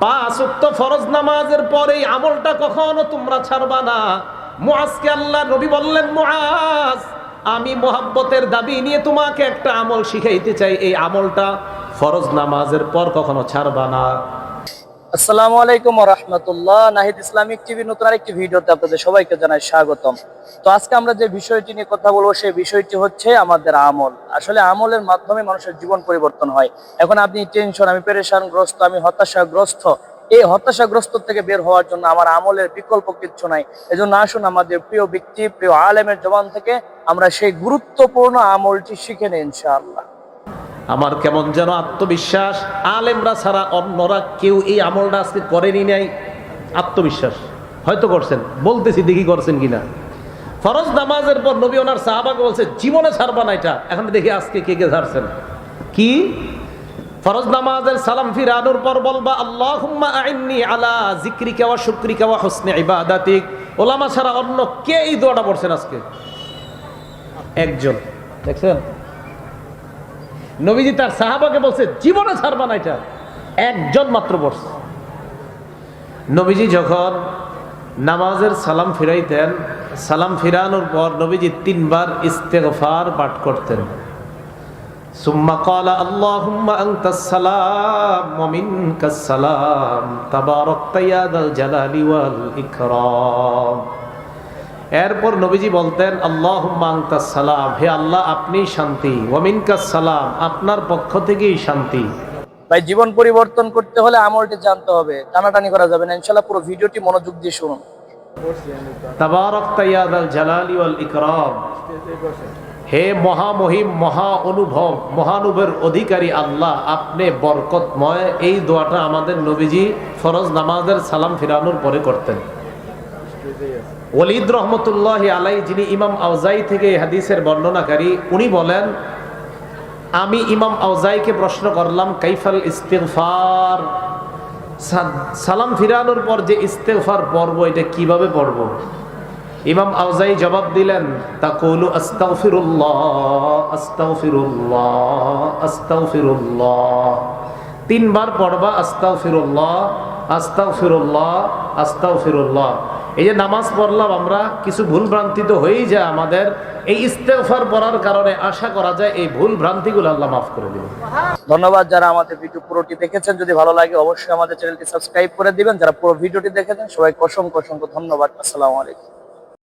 পাঁচ উক্ত ফরজ নামাজের পরে আমলটা কখনো তোমরা ছাড়বা না। মুআজকে আল্লাহ নবী বললেন, মুআজ, আমি মোহাব্বতের দাবি নিয়ে তোমাকে একটা আমল শিখাইতে চাই। এই আমলটা ফরজ নামাজের পর কখনো ছাড়বা না। আসসালামু আলাইকুম রহমতুল্লাহ। নাহিদ ইসলামিক নতুন আরেকটি ভিডিওতে আপনাদের সবাইকে জানাই স্বাগতম। তো আজকে আমরা যে বিষয়টি নিয়ে কথা বলব, সেই বিষয়টি হচ্ছে আমাদের আমল। আসলে আমলের মাধ্যমে মানুষের জীবন পরিবর্তন হয়। এখন আপনি টেনশন, আমি পেরেশানগ্রস্ত, আমি হতাশাগ্রস্ত, এই হতাশাগ্রস্ত থেকে বের হওয়ার জন্য আমার আমলের বিকল্প কিচ্ছু নাই। এজন্য আসুন আমাদের প্রিয় ব্যক্তি, প্রিয় আলেমের জবান থেকে আমরা সেই গুরুত্বপূর্ণ আমলটি শিখে নিই, ইনশাআল্লাহ। আমার কেমন যেন আত্মবিশ্বাস। আলেমরা ছাড়া অন্যরা কেউ এই আমলটা আজকে করেনি নাই। আত্মবিশ্বাস। হয়তো করছেন। বলতেছি দেখি করছেন কিনা। ফরজ নামাজের পর নবী ওনার সাহাবাকে বলছে, জীবনে ছাড়বা না এটা। এখন দেখি আজকে কে কে ছাড়ছেন। কি? ফরজ নামাজের সালাম ফিরানোর পর বলবা আল্লাহ আইন্নি আলা জিক্রিকা ওয়া শুকরিকা ওয়া হুসনি ইবাদাতিক। ওলামা ছাড়া অন্য কে এই দোয়াটা পড়ছেন আজকে? একজন। দেখছেন? নবীজি তার সাহাবাকে বলছে, জীবনে ছাড়বা না এটা। একজন মাত্র পড়ছে নবীজি যখন নামাজের সালাম ফিরাইতেন, সালাম ফিরানোর পর নবীজি তিনবার ইস্তেগফার পাঠ করতেন। সুম্মা ক্বালা, আল্লাহুম্মা সালাম এরপর নবীজি বলতেন আল্লাহ সালাম হে আল্লাহ আপনি শান্তি সালাম আপনার পক্ষ থেকেই শান্তি। ভাই জীবন পরিবর্তন করতে হলে আমলটি জানতে হবে টানাটানি করা যাবে না ইনশাল্লাহ পুরো ভিডিওটি মনোযোগ দিয়ে শুনুন। হে মহামহিম মহা অনুভব মহানুভের অধিকারী আল্লাহ আপনি বরকতময় এই দোয়াটা আমাদের নবীজি ফরজ নামাজের সালাম ফিরানোর পরে করতেন। ওলিদ রহমতুল্লাহ আলাই যিনি ইমাম আউজাই থেকে হাদিসের বর্ণনাকারী, উনি বলেন, আমি ইমাম আউজাইকে প্রশ্ন করলাম, কাইফাল ইস্তেগফার? সা- সালাম ফিরানোর পর যে ইস্তেগফার পড়ব, এটা কীভাবে পড়ব? ইমাম আউজাই জবাব দিলেন তা কৌলু আস্তাগফিরুল্লাহ আস্তাগফিরুল্লাহ আস্তাগফিরুল্লাহ। তিনবার পড়বা, আস্তাগফিরুল্লাহ আস্তাগফিরুল্লাহ আস্তাগফিরুল্লাহ। এই যে নামাজ পড়লাম আমরা, কিছু ভুল ভ্রান্তি তো হয়েই যায় আমাদের। এই ইস্তেফার পড়ার কারণে আশা করা যায় এই ভুল ভ্রান্তিগুলো আল্লাহ মাফ করে দেবেন। ধন্যবাদ যারা আমাদের ভিডিও পুরোটি দেখেছেন। যদি ভালো লাগে, অবশ্যই আমাদের চ্যানেলটি সাবস্ক্রাইব করে দিবেন। যারা পুরো ভিডিওটি দেখেছেন, সবাইকে অসংখ্য অসংখ্য ধন্যবাদ। আসসালামু আলাইকুম।